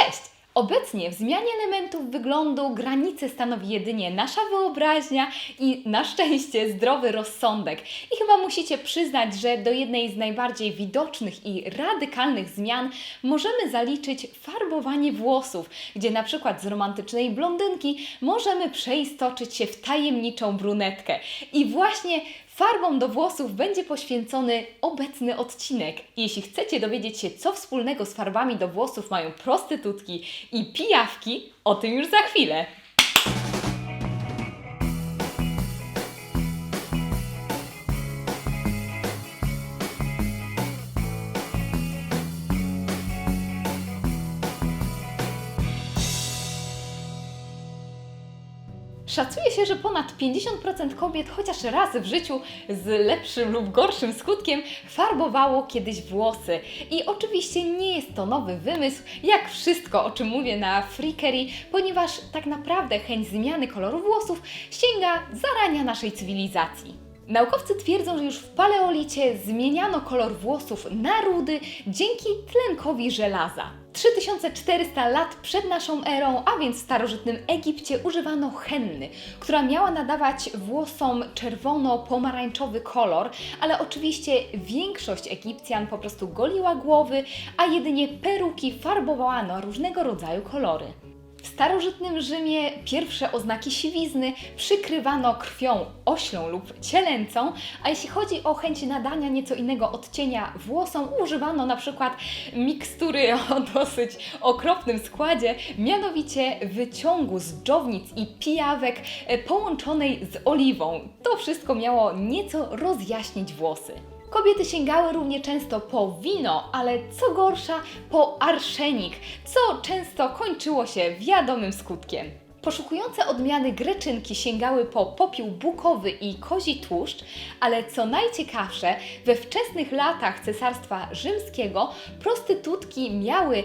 Cześć! Obecnie w zmianie elementów wyglądu granice stanowi jedynie nasza wyobraźnia i na szczęście zdrowy rozsądek. I chyba musicie przyznać, że do jednej z najbardziej widocznych i radykalnych zmian możemy zaliczyć farbowanie włosów, gdzie na przykład z romantycznej blondynki możemy przeistoczyć się w tajemniczą brunetkę. I właśnie Farbom do włosów będzie poświęcony obecny odcinek. Jeśli chcecie dowiedzieć się, co wspólnego z farbami do włosów mają prostytutki i pijawki, o tym już za chwilę. Się, że ponad 50% kobiet chociaż raz w życiu z lepszym lub gorszym skutkiem farbowało kiedyś włosy. I oczywiście nie jest to nowy wymysł, jak wszystko, o czym mówię na Freakery, ponieważ tak naprawdę chęć zmiany koloru włosów sięga zarania naszej cywilizacji. Naukowcy twierdzą, że już w paleolicie zmieniano kolor włosów na rudy dzięki tlenkowi żelaza. 3400 lat przed naszą erą, a więc w starożytnym Egipcie używano henny, która miała nadawać włosom czerwono-pomarańczowy kolor, ale oczywiście większość Egipcjan po prostu goliła głowy, a jedynie peruki farbowała na różnego rodzaju kolory. W starożytnym Rzymie pierwsze oznaki siwizny przykrywano krwią oślą lub cielęcą, a jeśli chodzi o chęć nadania nieco innego odcienia włosom, używano na przykład mikstury o dosyć okropnym składzie, mianowicie wyciągu z dżownic i pijawek e, połączonej z oliwą. To wszystko miało nieco rozjaśnić włosy. Kobiety sięgały równie często po wino, ale co gorsza, po arszenik, co często kończyło się wiadomym skutkiem. Poszukujące odmiany greczynki sięgały po popiół bukowy i kozi tłuszcz, ale co najciekawsze, we wczesnych latach Cesarstwa Rzymskiego prostytutki miały e,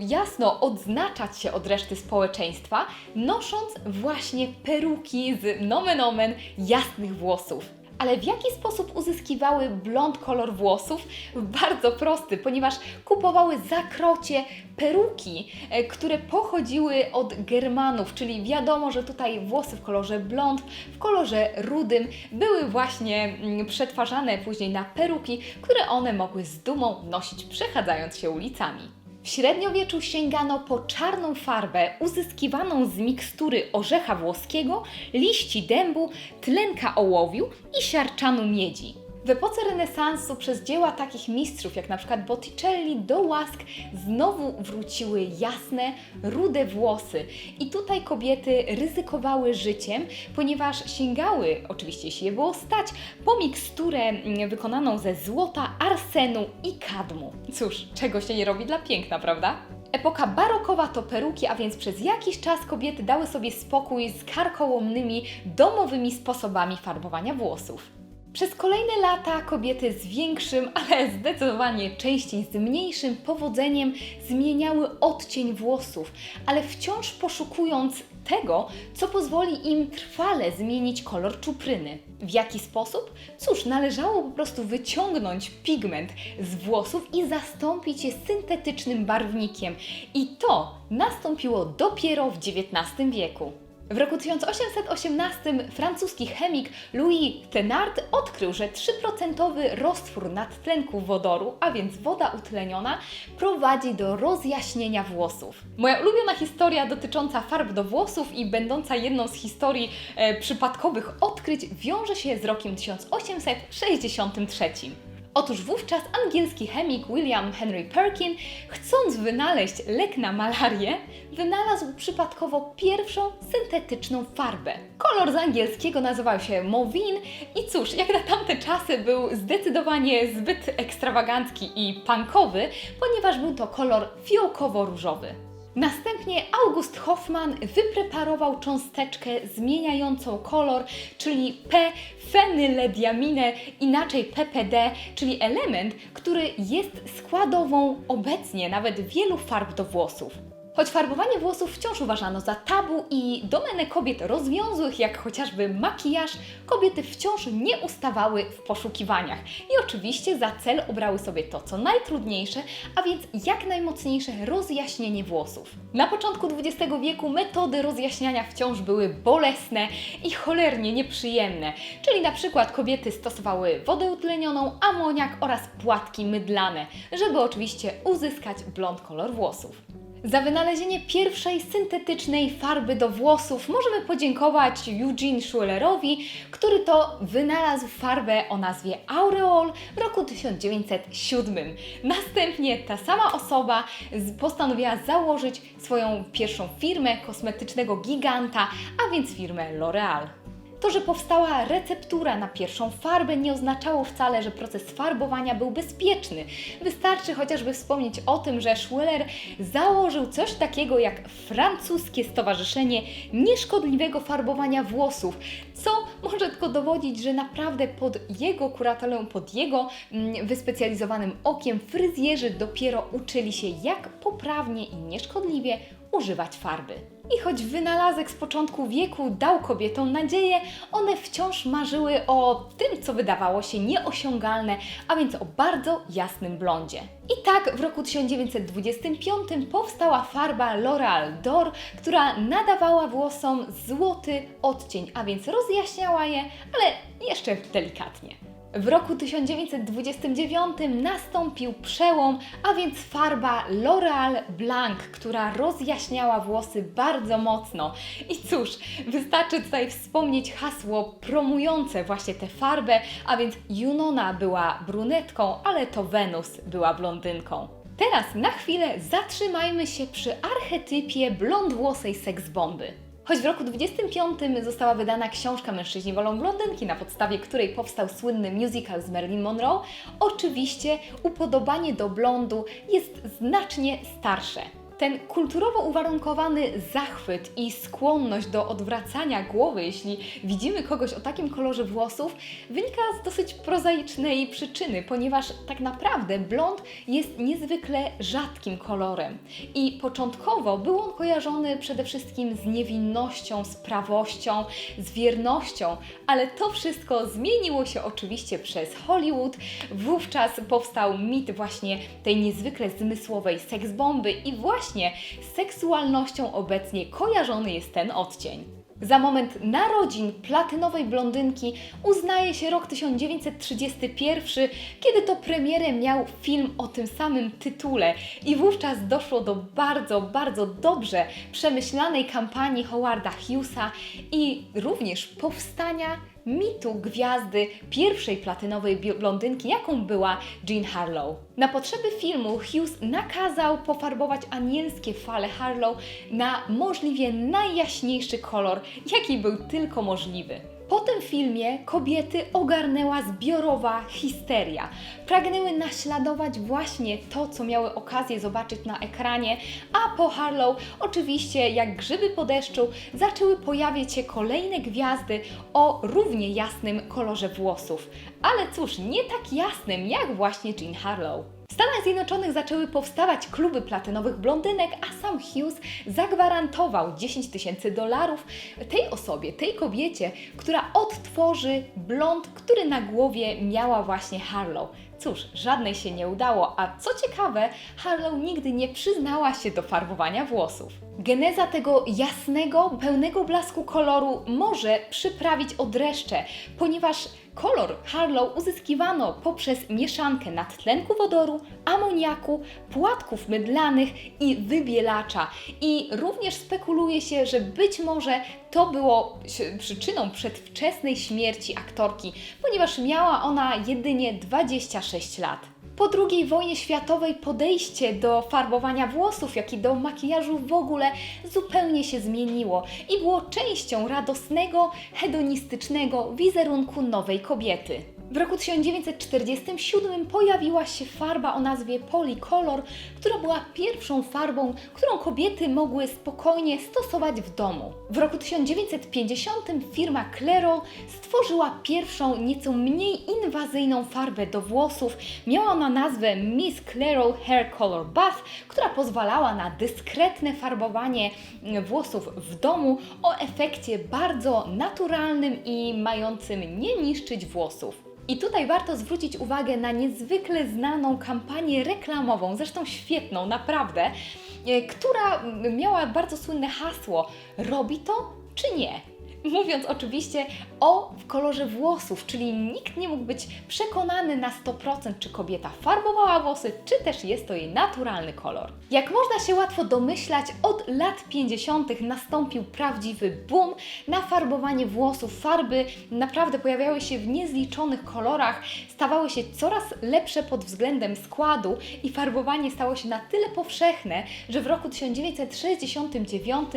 jasno odznaczać się od reszty społeczeństwa, nosząc właśnie peruki z nomen omen jasnych włosów. Ale w jaki sposób uzyskiwały blond kolor włosów? Bardzo prosty, ponieważ kupowały za krocie peruki, e, które pochodziły od Germanów, czyli wiadomo, że tutaj włosy w kolorze blond, w kolorze rudym były właśnie mm, przetwarzane później na peruki, które one mogły z dumą nosić przechadzając się ulicami. W średniowieczu sięgano po czarną farbę uzyskiwaną z mikstury orzecha włoskiego, liści dębu, tlenka ołowiu i siarczanu miedzi. W epoce renesansu przez dzieła takich mistrzów jak na przykład Botticelli do łask znowu wróciły jasne, rude włosy. I tutaj kobiety ryzykowały życiem, ponieważ sięgały, oczywiście jeśli je było stać, po miksturę mm, wykonaną ze złota, arsenu i kadmu. Cóż, czego się nie robi dla piękna, prawda? Epoka barokowa to peruki, a więc przez jakiś czas kobiety dały sobie spokój z karkołomnymi, domowymi sposobami farbowania włosów. Przez kolejne lata kobiety z większym, ale zdecydowanie częściej z mniejszym powodzeniem zmieniały odcień włosów, ale wciąż poszukując tego, co pozwoli im trwale zmienić kolor czupryny. W jaki sposób? Cóż, należało po prostu wyciągnąć pigment z włosów i zastąpić je syntetycznym barwnikiem. I to nastąpiło dopiero w XIX wieku. W roku 1818 francuski chemik Louis Thenard odkrył, że 3% roztwór nadtlenku wodoru, a więc woda utleniona, prowadzi do rozjaśnienia włosów. Moja ulubiona historia dotycząca farb do włosów i będąca jedną z historii e, przypadkowych odkryć wiąże się z rokiem 1863. Otóż wówczas angielski chemik William Henry Perkin, chcąc wynaleźć lek na malarię, wynalazł przypadkowo pierwszą syntetyczną farbę. Kolor z angielskiego nazywał się Movin i cóż, jak na tamte czasy był zdecydowanie zbyt ekstrawagancki i punkowy, ponieważ był to kolor fiołkowo-różowy. Następnie August Hoffman wypreparował cząsteczkę zmieniającą kolor, czyli P-fenylediaminę, inaczej PPD, czyli element, który jest składową obecnie nawet wielu farb do włosów. Choć farbowanie włosów wciąż uważano za tabu i domenę kobiet rozwiązłych, jak chociażby makijaż, kobiety wciąż nie ustawały w poszukiwaniach. I oczywiście za cel obrały sobie to, co najtrudniejsze, a więc jak najmocniejsze rozjaśnienie włosów. Na początku XX wieku metody rozjaśniania wciąż były bolesne i cholernie nieprzyjemne, czyli na przykład kobiety stosowały wodę utlenioną, amoniak oraz płatki mydlane, żeby oczywiście uzyskać blond kolor włosów. Za wynalezienie pierwszej syntetycznej farby do włosów możemy podziękować Eugene Schulerowi, który to wynalazł farbę o nazwie Aureol w roku 1907. Następnie ta sama osoba postanowiła założyć swoją pierwszą firmę kosmetycznego giganta, a więc firmę L'Oreal. To, że powstała receptura na pierwszą farbę, nie oznaczało wcale, że proces farbowania był bezpieczny. Wystarczy chociażby wspomnieć o tym, że Schweller założył coś takiego jak francuskie Stowarzyszenie Nieszkodliwego Farbowania Włosów, co może tylko dowodzić, że naprawdę pod jego kuratelą, pod jego mm, wyspecjalizowanym okiem fryzjerzy dopiero uczyli się, jak poprawnie i nieszkodliwie używać farby. I choć wynalazek z początku wieku dał kobietom nadzieję, one wciąż marzyły o tym, co wydawało się nieosiągalne, a więc o bardzo jasnym blondzie. I tak w roku 1925 powstała farba L'Oreal D'Or, która nadawała włosom złoty odcień, a więc rozjaśniała je, ale jeszcze delikatnie. W roku 1929 nastąpił przełom, a więc farba L'Oreal Blanc, która rozjaśniała włosy bardzo mocno. I cóż, wystarczy tutaj wspomnieć hasło promujące właśnie tę farbę, a więc Junona była brunetką, ale to Wenus była blondynką. Teraz na chwilę zatrzymajmy się przy archetypie blondwłosej seksbomby. Choć w roku 25 została wydana książka Mężczyźni wolą blondynki, na podstawie której powstał słynny musical z Marilyn Monroe, oczywiście upodobanie do blondu jest znacznie starsze. Ten kulturowo uwarunkowany zachwyt i skłonność do odwracania głowy, jeśli widzimy kogoś o takim kolorze włosów, wynika z dosyć prozaicznej przyczyny, ponieważ tak naprawdę blond jest niezwykle rzadkim kolorem. I początkowo był on kojarzony przede wszystkim z niewinnością, z prawością, z wiernością, ale to wszystko zmieniło się oczywiście przez Hollywood. Wówczas powstał mit właśnie tej niezwykle zmysłowej seksbomby i właśnie z seksualnością obecnie kojarzony jest ten odcień. Za moment narodzin platynowej blondynki uznaje się rok 1931, kiedy to premierę miał film o tym samym tytule i wówczas doszło do bardzo, bardzo dobrze przemyślanej kampanii Howarda Hughesa i również powstania mitu gwiazdy pierwszej platynowej blondynki, jaką była Jean Harlow. Na potrzeby filmu Hughes nakazał pofarbować anielskie fale Harlow na możliwie najjaśniejszy kolor, jaki był tylko możliwy. Po tym filmie kobiety ogarnęła zbiorowa histeria. Pragnęły naśladować właśnie to, co miały okazję zobaczyć na ekranie, a po Harlow, oczywiście jak grzyby po deszczu, zaczęły pojawiać się kolejne gwiazdy o równie jasnym kolorze włosów. Ale cóż, nie tak jasnym jak właśnie Jean Harlow. W Stanach Zjednoczonych zaczęły powstawać kluby platynowych blondynek, a sam Hughes zagwarantował 10 tysięcy dolarów tej osobie, tej kobiecie, która odtworzy blond, który na głowie miała właśnie Harlow. Cóż, żadnej się nie udało, a co ciekawe, Harlow nigdy nie przyznała się do farbowania włosów. Geneza tego jasnego, pełnego blasku koloru może przyprawić o dreszcze, ponieważ kolor Harlow uzyskiwano poprzez mieszankę nadtlenku wodoru, amoniaku, płatków mydlanych i wybielacza. I również spekuluje się, że być może to było przyczyną przedwczesnej śmierci aktorki, ponieważ miała ona jedynie 26 lat. Po II wojnie światowej podejście do farbowania włosów, jak i do makijażu w ogóle zupełnie się zmieniło i było częścią radosnego, hedonistycznego wizerunku nowej kobiety. W roku 1947 pojawiła się farba o nazwie Polycolor, która była pierwszą farbą, którą kobiety mogły spokojnie stosować w domu. W roku 1950 firma Clairol stworzyła pierwszą, nieco mniej inwazyjną farbę do włosów. Miała ona nazwę Miss Clairol Hair Color Bath, która pozwalała na dyskretne farbowanie włosów w domu o efekcie bardzo naturalnym i mającym nie niszczyć włosów. I tutaj warto zwrócić uwagę na niezwykle znaną kampanię reklamową, zresztą świetną, naprawdę, e, która miała bardzo słynne hasło: Robi to czy nie? Mówiąc oczywiście o kolorze włosów, czyli nikt nie mógł być przekonany na 100%, czy kobieta farbowała włosy, czy też jest to jej naturalny kolor. Jak można się łatwo domyślać, od lat 50. nastąpił prawdziwy boom na farbowanie włosów. Farby naprawdę pojawiały się w niezliczonych kolorach, stawały się coraz lepsze pod względem składu i farbowanie stało się na tyle powszechne, że w roku 1969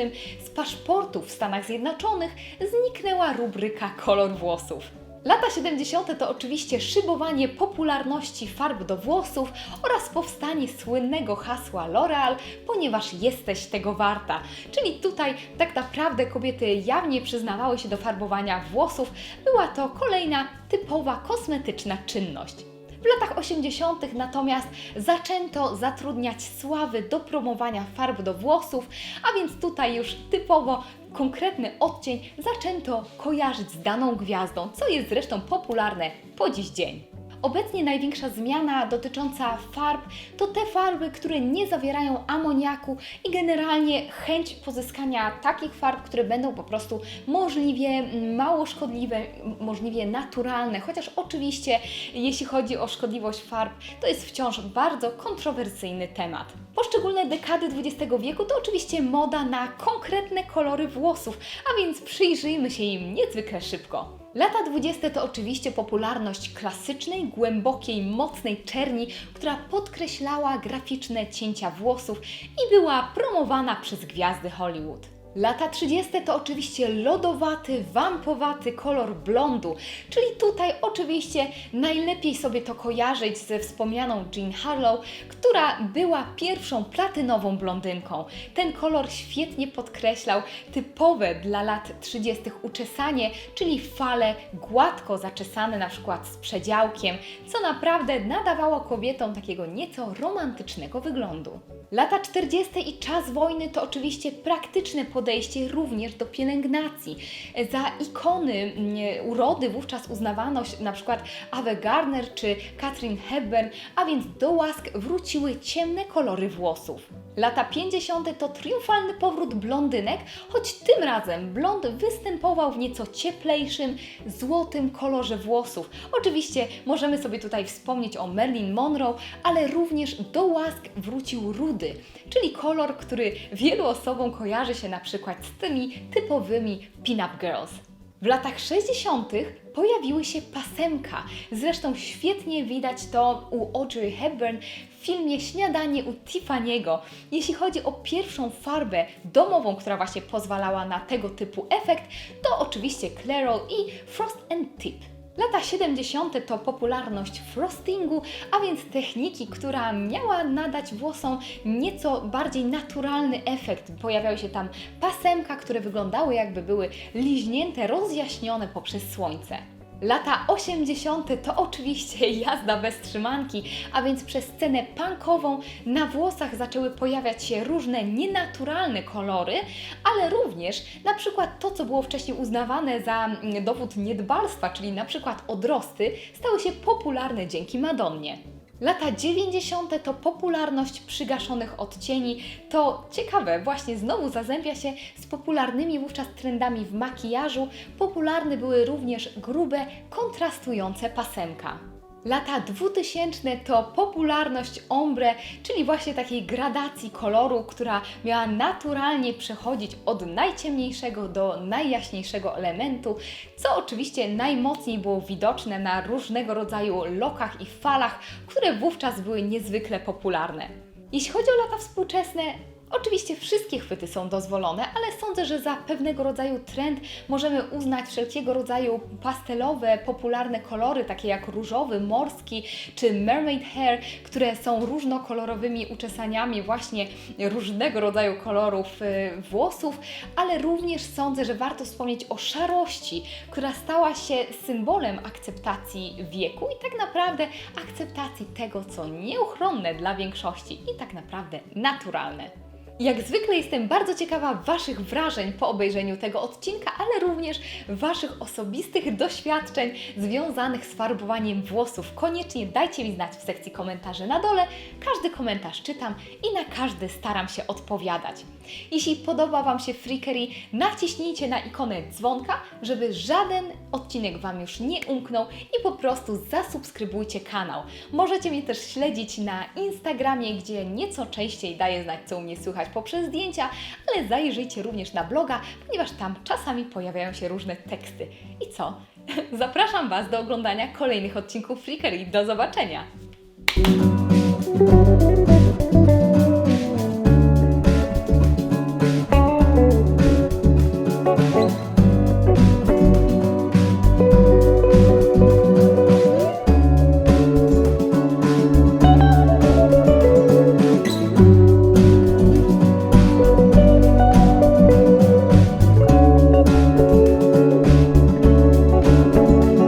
z paszportów w Stanach Zjednoczonych zniknęła rubryka kolor włosów. Lata 70. to oczywiście szybowanie popularności farb do włosów oraz powstanie słynnego hasła L'Oreal, ponieważ jesteś tego warta. Czyli tutaj tak naprawdę kobiety jawnie przyznawały się do farbowania włosów. Była to kolejna typowa kosmetyczna czynność. W latach 80. natomiast zaczęto zatrudniać sławy do promowania farb do włosów, a więc tutaj już typowo konkretny odcień zaczęto kojarzyć z daną gwiazdą, co jest zresztą popularne po dziś dzień. Obecnie największa zmiana dotycząca farb to te farby, które nie zawierają amoniaku i generalnie chęć pozyskania takich farb, które będą po prostu możliwie mało szkodliwe, możliwie naturalne, chociaż oczywiście jeśli chodzi o szkodliwość farb, to jest wciąż bardzo kontrowersyjny temat. Poszczególne dekady XX wieku to oczywiście moda na konkretne kolory włosów, a więc przyjrzyjmy się im niezwykle szybko. Lata 20 to oczywiście popularność klasycznej, głębokiej, mocnej czerni, która podkreślała graficzne cięcia włosów i była promowana przez gwiazdy Hollywood. Lata 30 to oczywiście lodowaty, wampowaty kolor blondu, czyli tutaj oczywiście najlepiej sobie to kojarzyć ze wspomnianą Jean Harlow, która była pierwszą platynową blondynką. Ten kolor świetnie podkreślał typowe dla lat 30. uczesanie, czyli fale gładko zaczesane na przykład z przedziałkiem, co naprawdę nadawało kobietom takiego nieco romantycznego wyglądu. Lata 40. i czas wojny to oczywiście praktyczne podejście również do pielęgnacji. Za ikony mm, urody wówczas uznawano na przykład Ave Gardner czy Katrin Hepburn, a więc do łask wróciły ciemne kolory włosów. Lata 50. to triumfalny powrót blondynek, choć tym razem blond występował w nieco cieplejszym, złotym kolorze włosów. Oczywiście możemy sobie tutaj wspomnieć o Marilyn Monroe, ale również do łask wrócił rudy, czyli kolor, który wielu osobom kojarzy się na przykład z tymi typowymi pin-up girls. W latach 60. pojawiły się pasemka. Zresztą świetnie widać to u Audrey Hepburn w filmie Śniadanie u Tiffany'ego. Jeśli chodzi o pierwszą farbę domową, która właśnie pozwalała na tego typu efekt, to oczywiście Clairol i Frost and Tip. Lata 70. to popularność frostingu, a więc techniki, która miała nadać włosom nieco bardziej naturalny efekt. Pojawiały się tam pasemka, które wyglądały jakby były liźnięte, rozjaśnione poprzez słońce. Lata 80. to oczywiście jazda bez trzymanki, a więc przez scenę punkową na włosach zaczęły pojawiać się różne nienaturalne kolory, ale również na przykład to, co było wcześniej uznawane za mm, dowód niedbalstwa, czyli na przykład odrosty, stały się popularne dzięki Madonnie. Lata 90. to popularność przygaszonych odcieni. To ciekawe, właśnie znowu zazębia się z popularnymi wówczas trendami w makijażu. Popularne były również grube, kontrastujące pasemka. Lata 2000 to popularność ombre, czyli właśnie takiej gradacji koloru, która miała naturalnie przechodzić od najciemniejszego do najjaśniejszego elementu, co oczywiście najmocniej było widoczne na różnego rodzaju lokach i falach, które wówczas były niezwykle popularne. Jeśli chodzi o lata współczesne, Oczywiście wszystkie chwyty są dozwolone, ale sądzę, że za pewnego rodzaju trend możemy uznać wszelkiego rodzaju pastelowe, popularne kolory, takie jak różowy, morski czy mermaid hair, które są różnokolorowymi uczesaniami właśnie różnego rodzaju kolorów y, włosów, ale również sądzę, że warto wspomnieć o szarości, która stała się symbolem akceptacji wieku i tak naprawdę akceptacji tego, co nieuchronne dla większości i tak naprawdę naturalne. Jak zwykle jestem bardzo ciekawa Waszych wrażeń po obejrzeniu tego odcinka, ale również Waszych osobistych doświadczeń związanych z farbowaniem włosów. Koniecznie dajcie mi znać w sekcji komentarzy na dole. Każdy komentarz czytam i na każdy staram się odpowiadać. Jeśli podoba Wam się Freakery, naciśnijcie na ikonę dzwonka, żeby żaden odcinek Wam już nie umknął i po prostu zasubskrybujcie kanał. Możecie mnie też śledzić na Instagramie, gdzie nieco częściej daję znać, co u mnie słychać poprzez zdjęcia, ale zajrzyjcie również na bloga, ponieważ tam czasami pojawiają się różne teksty. I co? Zapraszam Was do oglądania kolejnych odcinków Freakery. Do zobaczenia!